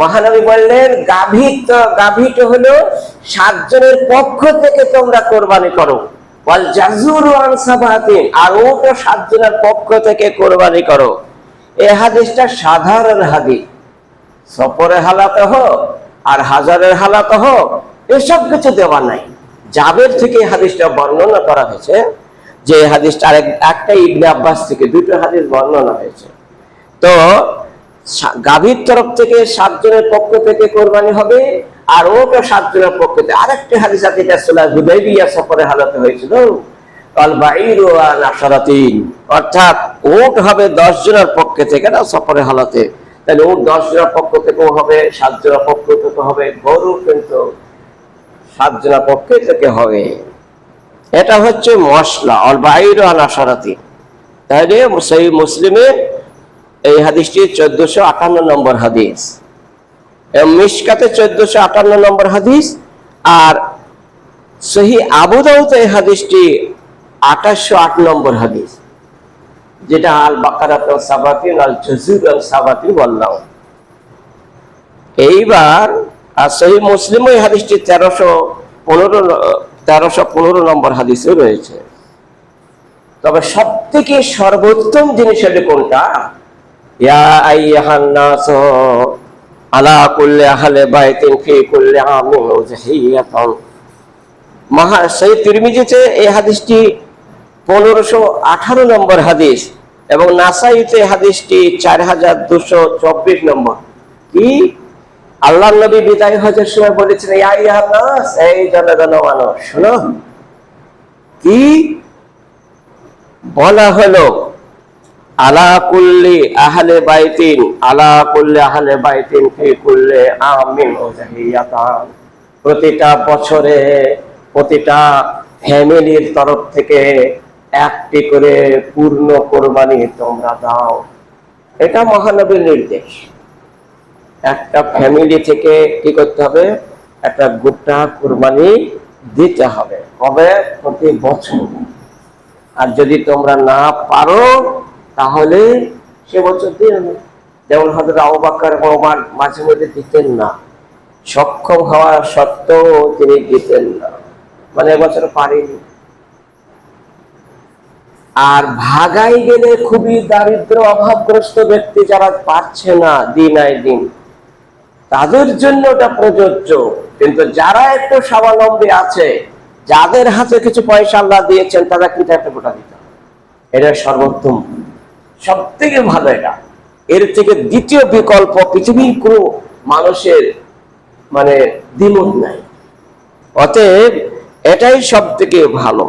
মহানবী বললেন, গাভীত গাভীট হলো সাতজনের পক্ষ থেকে তোমরা কোরবানি করো। আর ওটা সাতজনের পক্ষ থেকে কোরবানি করো। এ হাদিসটা সাধারণ হাদিস। সফরে হালাতে হোক আর হাজারের হালাতে হোক এসব কিছু দেওয়া নাই। জাবের থেকে এই হাদিসটা বর্ণনা করা হয়েছে, যে হাদিসটা আরেক একটা ইবনে আব্বাস থেকে দুটো হাদিস বর্ণনা হয়েছে। তো গাভীর তরফ থেকে সাতজনের পক্ষ থেকে কোরবানি হবে, আর ওটা সাতজনের পক্ষ থেকে। আরেকটি হাদিস আছে, এটা সোলা হুদাইবিয়া সফরে হালাতে হয়েছিল। অর্থাৎ ওট হবে দশ জনের পক্ষে থেকে না সফরে হালাতে। তাহলে ওট দশ জনের পক্ষ থেকেও হবে সাত জনের পক্ষ থেকে হবে, গরু কিন্তু সাত জনের পক্ষে থেকে হবে। এটা হচ্ছে মশলা অল বাইরু আন আশারাতিন তাহলে সেই মুসলিমের এই হাদিসটি চোদ্দশো আটান্ন নম্বর হাদিস। এবং মিশকাতে চোদ্দশো আটান্ন নম্বর হাদিস আর সহি আবুদাউতে এই হাদিসটি আঠাশশো আট নম্বর হাদিস। যেটা আল বাকারাত সাবাতিন, আল জজুর, আল সাবাতিন বললাম। এইবার আর সহি মুসলিম এই হাদিসটি তেরোশো পনেরো তেরোশো পনেরো নম্বর হাদিসে রয়েছে। তবে সব থেকে সর্বোত্তম জিনিস হলো কোনটা? ইয়া আইয়ুহান নাস আলা কুল্লি আহলি বাইতিন ফি কুল্লি আমিন উজহিয়াতান। মহা সেই তিরমিজিতে এই হাদিসটি পনেরোশো আঠারো নম্বর হাদিস এবং নাসাইতে হাদিসটি চার হাজার দুশো চব্বিশ নম্বর। কি? আল্লাহ নবী বিদায় হজের সময় বলেছেন এই জনগণ মানুষ শোনো। কি? বলা হলো প্রতিটা বছরে প্রতিটা ফ্যামিলির তরফ থেকে একটি করে পূর্ণ কোরবানি তোমরা দাও। এটা মহানবীর নির্দেশ। একটা ফ্যামিলি থেকে কি করতে হবে? একটা গোটা কোরবানি দিতে হবে। কবে? প্রতি বছর। আর যদি তোমরা না পারো তাহলে সে বছর দিয়ে। যেমন হয়তো আবাক্কার ওমার মাঝে মধ্যে দিতেন না, সক্ষম হওয়া সত্ত্বেও তিনি দিতেন না। মানে এবছর পারেনি। আর ভাগাই গেলে খুবই দারিদ্র, অভাবগ্রস্ত ব্যক্তি যারা পারছে না দিন আয় দিন, তাদের জন্য ওটা প্রযোজ্য। কিন্তু যারা একটু স্বাবলম্বী আছে, যাদের হাতে কিছু পয়সা আল্লাহ দিয়েছেন, তারা কিন্তু একটা গোটা দিতে এটা সর্বোত্তম। সব থেকে ভালো এটা। এর থেকে দ্বিতীয় বিকল্প পৃথিবীর কোনো মানুষের মানে দ্বিমত নাই। অতএব এটাই সব থেকে ভালো।